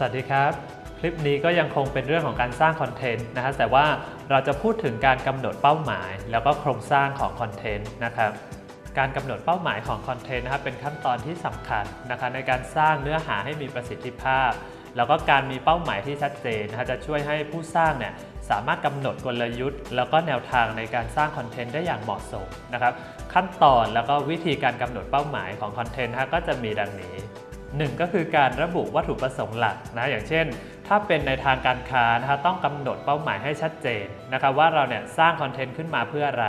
สวัสดีครับ คลิปนี้ก็ยังคงเป็นเรื่องของการสร้างคอนเทนต์นะฮะแต่ว่าเราจะพูดถึงการกำหนดเป้าหมาย แล้วก็โครงสร้างของคอนเทนต์นะครับการกำหนดเป้าหมายของคอนเทนต์นะครับเป็นขั้นตอนที่สำคัญนะคะในการสร้างเนื้อหาให้มีประสิทธิภาพ แล้วก็การมีเป้าหมายที่ชัดเจนนะฮะจะช่วยให้ผู้สร้างเนี่ยสามารถกำหนดกลยุทธ์ แล้วก็แนวทางในการสร้างคอนเทนต์ได้อย่างเหมาะสมนะครับขั้นตอนแล้วก็วิธีการกำหนดเป้าหมายของคอนเทนต์นะฮะก็จะมีดังนี้ หนึ่งก็คือการระบุวัตถุประสงค์หลักนะอย่างเช่น ถ้าเป็นในทางการค้านะคะต้องกำหนดเป้าหมายให้ชัดเจนนะครับว่าเราเนี่ยสร้างคอนเทนต์ขึ้นมาเพื่ออะไร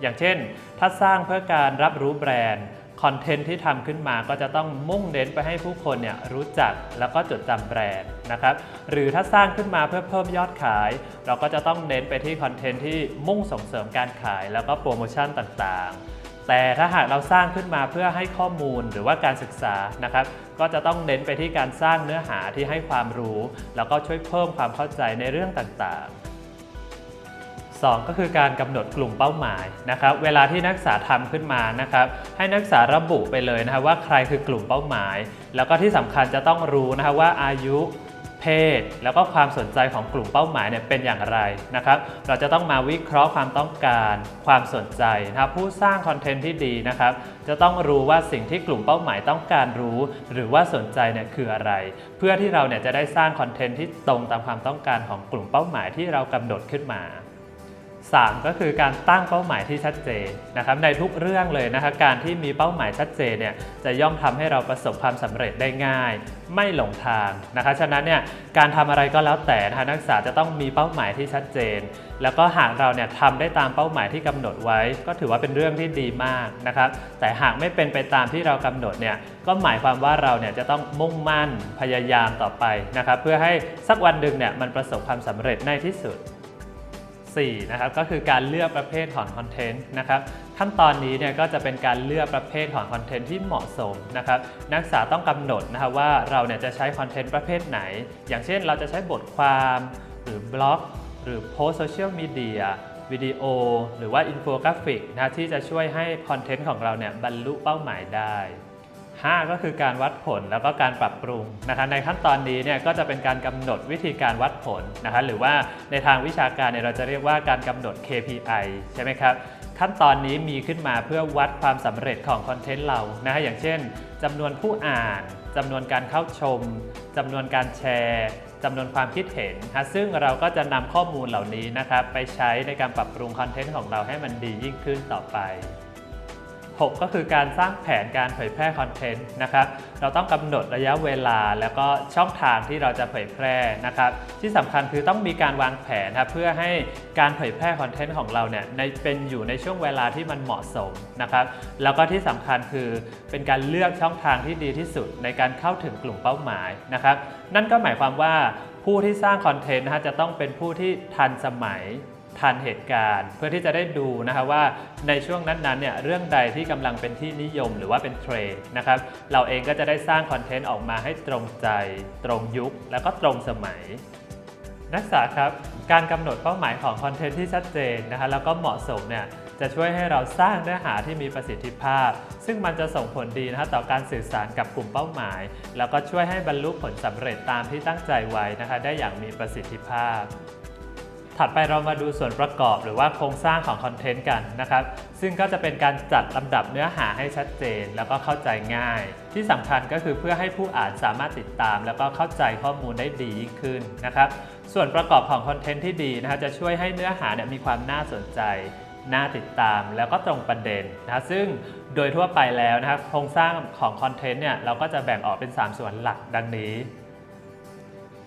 อย่างเช่น ถ้าสร้างเพื่อการรับรู้แบรนด์คอนเทนต์ที่ทำขึ้นมาก็จะต้องมุ่งเน้นไปให้ผู้คนเนี่ยรู้จักแล้วก็จดจำแบรนด์นะครับหรือถ้าสร้างขึ้นมาเพื่อเพิ่มยอดขาย เราก็จะต้องเน้นไปที่คอนเทนต์ที่มุ่งส่งเสริมการขายแล้วก็โปรโมชั่นต่างๆ แต่ถ้าหากเราสร้างขึ้นมาเพื่อให้ข้อมูลหรือว่าการศึกษานะครับ ก็จะต้องเน้นไปที่การสร้างเนื้อหาที่ให้ความรู้ แล้วก็ช่วยเพิ่มความเข้าใจในเรื่องต่างๆ 2 ก็คือการกำหนดกลุ่มเป้าหมายนะครับ เวลาที่นักศึกษาทำขึ้นมานะครับ ให้นักศึกษาระบุไปเลยนะครับว่าใครคือกลุ่มเป้าหมาย แล้วก็ที่สำคัญจะต้องรู้นะครับว่าอายุ เพศ แล้วก็ความสนใจของกลุ่มเป้าหมายเนี่ยเป็นอย่างไรนะครับ เราจะต้องมาวิเคราะห์ความต้องการความสนใจนะครับผู้สร้างคอนเทนต์ที่ดีนะครับ จะต้องรู้ว่าสิ่งที่กลุ่มเป้าหมายต้องการรู้ หรือว่าสนใจเนี่ยคืออะไร เพื่อที่เราเนี่ยจะได้สร้างคอนเทนต์ที่ตรงตามความต้องการของกลุ่มเป้าหมายที่เรากำหนดขึ้นมา 3 ก็คือการตั้งเป้าหมายที่ชัดเจนนะครับในทุกเรื่องเลยนะคะการที่มีเป้าหมายชัดเจนเนี่ยจะย่อมทำให้เราประสบความสำเร็จได้ง่าย ไม่หลงทางนะคะฉะนั้นเนี่ยการทำอะไรก็แล้วแต่นะคะนักศึกษาจะต้องมีเป้าหมายที่ชัดเจน แล้วก็หากเราเนี่ยทำได้ตามเป้าหมายที่กำหนดไว้ ก็ถือว่าเป็นเรื่องที่ดีมากนะครับแต่หากไม่เป็นไปตามที่เรากำหนดเนี่ยก็หมายความว่าเราเนี่ยจะต้องมุ่งมั่นพยายามต่อไปนะครับเพื่อให้สักวันหนึ่งเนี่ยมันประสบความสำเร็จในที่สุด 4นะครับก็คือการเลือกประเภทของคอนเทนต์นะครับขั้นตอนนี้เนี่ยก็จะเป็นการเลือกประเภทของคอนเทนต์ที่เหมาะสมนะครับนักศึกษาต้องกำหนดนะครับว่าเราเนี่ยจะใช้คอนเทนต์ประเภทไหน อย่างเช่นเราจะใช้บทความหรือบล็อก หรือโพสโซเชียลมีเดียวิดีโอ หรือว่าอินโฟกราฟิกนะที่จะช่วยให้คอนเทนต์ของเราเนี่ยบรรลุเป้าหมายได้ 5 ก็คือการวัดผลแล้วก็การปรับปรุงนะคะในขั้นตอนนี้เนี่ยก็จะเป็นการกำหนดวิธีการวัดผลนะคะหรือว่าในทางวิชาการเนี่ยเราจะเรียกว่าการกำหนด KPI ใช่ไหมครับขั้นตอนนี้มีขึ้นมาเพื่อวัดความสำเร็จของคอนเทนต์เรานะฮะอย่างเช่นจำนวนผู้อ่านจำนวนการเข้าชมจำนวนการแชร์จำนวนความคิดเห็นนะซึ่งเราก็จะนำข้อมูลเหล่านี้นะครับไปใช้ในการปรับปรุงคอนเทนต์ของเราให้มันดียิ่งขึ้นต่อไป 6 ก็คือการสร้างแผนการเผยแพร่คอนเทนต์นะครับ เราต้องกำหนดระยะเวลาแล้วก็ช่องทางที่เราจะเผยแพร่นะครับ ที่สำคัญคือต้องมีการวางแผนครับเพื่อให้การเผยแพร่คอนเทนต์ของเราเนี่ยในเป็นอยู่ในช่วงเวลาที่มันเหมาะสมนะครับ แล้วก็ที่สำคัญคือเป็นการเลือกช่องทางที่ดีที่สุดในการเข้าถึงกลุ่มเป้าหมายนะครับ นั่นก็หมายความว่าผู้ที่สร้างคอนเทนต์นะฮะจะต้องเป็นผู้ที่ทันสมัย ทันเหตุการณ์ เพื่อที่จะได้ดูนะครับว่าในช่วงนั้นๆเนี่ยเรื่องใดที่กำลังเป็นที่นิยมหรือว่าเป็นเทรนด์นะครับเราเองก็จะได้สร้างคอนเทนต์ออกมาให้ตรงใจ ตรงยุค แล้วก็ตรงสมัย นักศึกษาครับการกำหนดเป้าหมายของคอนเทนต์ที่ชัดเจนนะคะแล้วก็เหมาะสมเนี่ยจะช่วยให้เราสร้างเนื้อหาที่มีประสิทธิภาพ ซึ่งมันจะส่งผลดีนะคะต่อการสื่อสารกับกลุ่มเป้าหมาย แล้วก็ช่วยให้บรรลุผลสำเร็จตามที่ตั้งใจไว้นะคะได้อย่างมีประสิทธิภาพ ถัดไปเรามาดูส่วนประกอบหรือว่าโครงสร้างของคอนเทนต์กันนะครับ ซึ่งก็จะเป็นการจัดลำดับเนื้อหาให้ชัดเจน แล้วก็เข้าใจง่าย ที่สำคัญก็คือเพื่อให้ผู้อ่านสามารถติดตาม แล้วก็เข้าใจข้อมูลได้ดียิ่งขึ้นนะครับ ส่วนประกอบของคอนเทนต์ที่ดีนะครับจะช่วยให้เนื้อหาเนี่ยมีความน่าสนใจน่าติดตามแล้วก็ตรงประเด็นนะซึ่งโดยทั่วไปแล้วนะครับโครงสร้างของคอนเทนต์เนี่ยเราก็จะแบ่งออกเป็น 3 ส่วนหลักดังนี้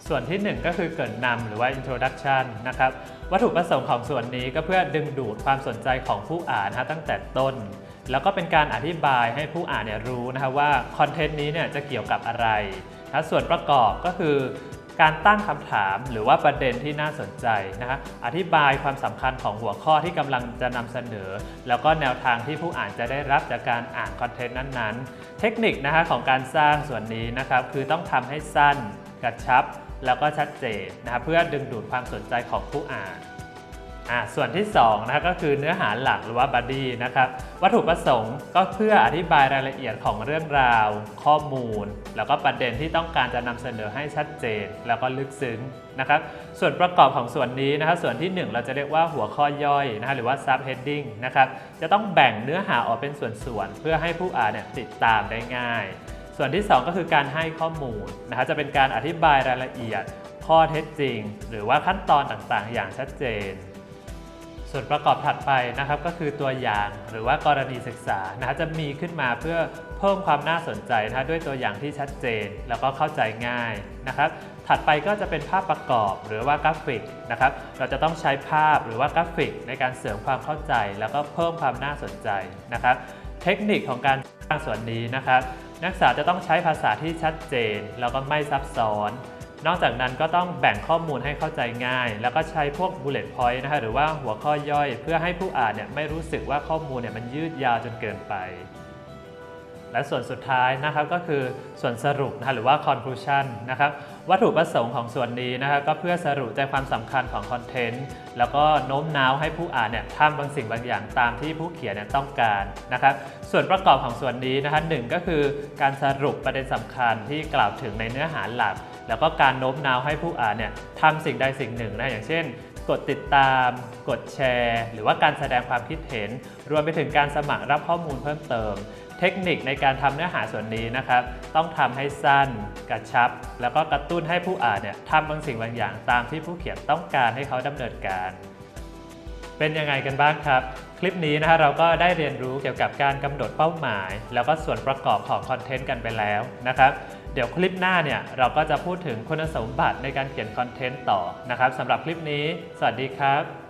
ส่วนที่ 1 ก็คือเกรินนำหรือว่า introduction นะครับวัตถุประสงค์ของส่วนนี้ก็เพื่อดึงดูดความสนใจของผู้อ่านนะฮะตั้งแต่ต้น แล้วก็เป็นการอธิบายให้ผู้อ่านเนี่ยรู้นะครับว่าคอนเทนต์นี้เนี่ยจะเกี่ยวกับอะไรนะส่วนประกอบก็คือการตั้งคำถามหรือว่าประเด็นที่น่าสนใจนะฮะอธิบายความสำคัญของหัวข้อที่กำลังจะนำเสนอ แล้วก็แนวทางที่ผู้อ่านจะได้รับจากการอ่านคอนเทนต์นั้นๆ เทคนิคนะฮะของการสร้างส่วนนี้นะครับคือต้องทำให้สั้น กระชับ แล้วก็ชัดเจนนะครับเพื่อดึงดูดความสนใจของผู้อ่านอ่าส่วนที่2นะก็คือเนื้อหาหลักหรือว่า body นะครับวัตถุประสงค์ก็เพื่ออธิบายรายละเอียดของเรื่องราว ข้อมูล แล้วก็ประเด็นที่ต้องการจะนำเสนอให้ชัดเจน แล้วก็ลึกซึ้งนะครับส่วนประกอบของส่วนนี้นะครับส่วนที่ 1 เราจะเรียกว่าหัวข้อย่อยนะฮะหรือว่า subheading นะครับจะต้องแบ่งเนื้อหาออกเป็นส่วนๆเพื่อให้ผู้อ่านเนี่ยติดตามได้ง่าย ส่วนที่ 2 ก็คือการให้ข้อมูลนะครับจะเป็นการอธิบายรายละเอียด ข้อเท็จจริง หรือว่าขั้นตอนต่างๆ อย่างชัดเจน ส่วนประกอบถัดไปนะครับก็คือตัวอย่างหรือว่ากรณีศึกษานะฮะจะมีขึ้นมาเพื่อเพิ่มความน่าสนใจนะะด้วยตัวอย่างที่ชัดเจน แล้วก็เข้าใจง่ายนะครับถัดไปก็จะเป็นภาพประกอบหรือว่ากราฟิกนะครับ เราจะต้องใช้ภาพหรือว่ากราฟิกในการเสริมความเข้าใจ แล้วก็เพิ่มความน่าสนใจนะครับ เทคนิคของการสร้างส่วนนี้นะครับ นักศึกษาจะต้องใช้ภาษาที่ชัดเจน แล้วก็ไม่ซับซ้อน นอกจากนั้นก็ต้องแบ่งข้อมูลให้เข้าใจง่าย แล้วก็ใช้พวก bullet point นะคะหรือว่าหัวข้อย่อย เพื่อให้ผู้อ่านเนี่ยไม่รู้สึกว่าข้อมูลเนี่ยมันยืดยาวจนเกินไป และส่วนสุดท้ายนะครับก็คือส่วนสรุปนะหรือว่า conclusion นะครับวัตถุประสงค์ของส่วนนี้นะครับก็เพื่อสรุปใจความสำคัญของคอนเทนต์แล้วก็โน้มน้าวให้ผู้อ่านเนี่ยทำบางสิ่งบางอย่างตามที่ผู้เขียนเนี่ยต้องการนะครับส่วนประกอบของส่วนนี้นะคะหนึ่งก็คือการสรุปประเด็นสำคัญที่กล่าวถึงในเนื้อหาหลัก แล้วก็การโน้มน้าวให้ผู้อ่านเนี่ยทำสิ่งใดสิ่งหนึ่งนะอย่างเช่นกดติดตาม กดแชร์ หรือว่าการแสดงความคิดเห็น รวมไปถึงการสมัครรับข้อมูลเพิ่มเติม เทคนิคในการทำเนื้อหาส่วนนี้นะครับ ต้องทำให้สั้นกระชับ แล้วก็กระตุ้นให้ผู้อ่านเนี่ยทำบางสิ่งบางอย่างตามที่ผู้เขียนต้องการให้เขาดำเนินการ เป็นยังไงกันบ้างครับ คลิปนี้นะฮะเราก็ได้เรียนรู้เกี่ยวกับการกำหนดเป้าหมาย แล้วก็ส่วนประกอบของคอนเทนต์กันไปแล้วนะครับเดี๋ยวคลิปหน้าเนี่ยเราก็จะพูดถึงคุณสมบัติในการเขียนคอนเทนต์ต่อนะครับสำหรับคลิปนี้ สวัสดีครับ